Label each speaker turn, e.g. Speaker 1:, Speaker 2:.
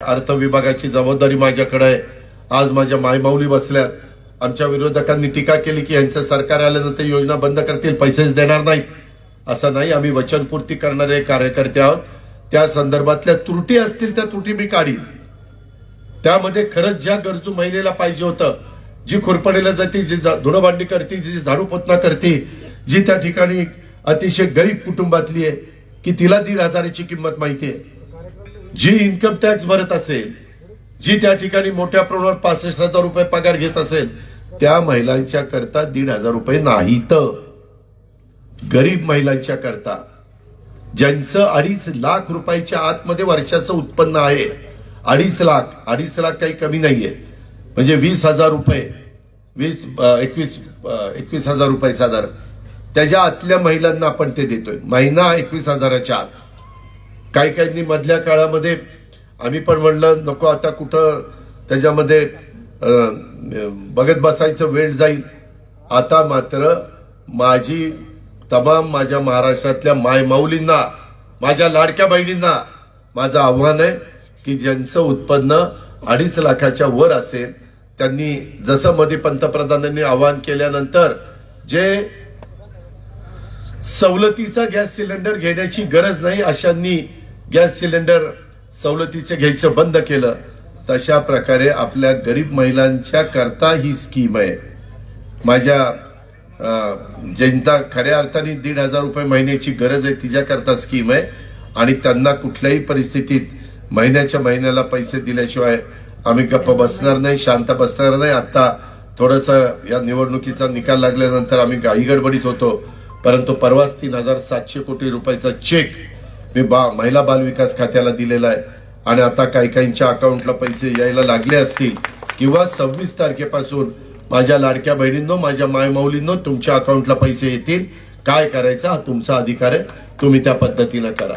Speaker 1: अर्थ विभागाची जबाबदारी माझ्याकडे आहे. आज माझ्या मायमाऊली बसल्यात. आमच्या विरोधकांनी टीका केली की यांचं सरकार आल्यानंतर योजना बंद करतील पैसेच देणार नाहीत. असं नाही आम्ही वचनपूर्ती करणारे कार्यकर्ते आहोत. त्या संदर्भातल्या त्रुटी असतील त्या त्रुटी मी काढीन. त्यामध्ये खरंच ज्या गरजू महिलेला पाहिजे होतं जी खुरपणीला जाते जी धुणभांडी करते जी झाडू पोतना करते जी त्या ठिकाणी अतिशय गरीब कुटुंबातली आहे की तिला दीड हजाराची किंमत माहिती आहे. जी इन्कम टॅक्स भरत असेल जी त्या ठिकाणी मोठ्या प्रमाणावर पासष्ट हजार रुपये पगार घेत असेल त्या महिलांच्या करता दीड हजार रुपये नाहीत. गरीब महिलांच्या करता ज्यांचं अडीच लाख रुपयाच्या आतमध्ये वर्षाचं उत्पन्न आहे. अडीच लाख अडीच लाख काही कमी नाहीये. म्हणजे वीस हजार रुपये वीस एकवीस एकवीस हजार रुपये साधारण. त्याच्या आतल्या महिलांना आपण ते देतोय. महिना एकवीस हजाराच्या आत. काही काहींनी मधल्या काळामध्ये आम्ही पण म्हणलं नको आता कुठं त्याच्यामध्ये बघत बसायचं वेळ जाईल. आता मात्र माझी तमाम माझ्या महाराष्ट्रातल्या मायमाऊलींना माझ्या लाडक्या बहिणींना माझं आव्हान आहे की ज्यांचं उत्पन्न अडीच लाखाच्या वर असेल त्यांनी जसं मध्ये पंतप्रधानांनी आवाहन केल्यानंतर जे सवलतीचा गॅस सिलेंडर घेण्याची गरज नाही अशांनी गॅस सिलेंडर सवलतीचे घ्यायचं बंद केलं तशा प्रकारे आपल्या गरीब महिलांच्या करता ही स्कीम आहे. माझ्या ज्यांना खऱ्या अर्थाने दीड हजार रुपये महिन्याची गरज आहे तिच्याकरता स्कीम आहे. आणि त्यांना कुठल्याही परिस्थितीत महिन्याच्या महिन्याला पैसे दिल्याशिवाय आम्ही गप्प बसणार नाही शांत बसणार नाही. आता थोडंसं या निवडणुकीचा निकाल लागल्यानंतर आम्ही घाई गडबडीत होतो. परंतु परवाच तीन हजार सातशे कोटी रुपयाचा चेक मी बा महिला बाल विकास खात्याला दिलेला आहे. आणि आता काही काहींच्या अकाउंटला पैसे यायला लागले असतील किंवा सव्वीस तारखेपासून माझ्या लाडक्या बहिणींनो माझ्या मायमाऊलींनो तुमच्या अकाउंटला पैसे येतील. काय करायचं हा तुमचा अधिकार आहे. तुम्ही त्या पद्धतीनं करा.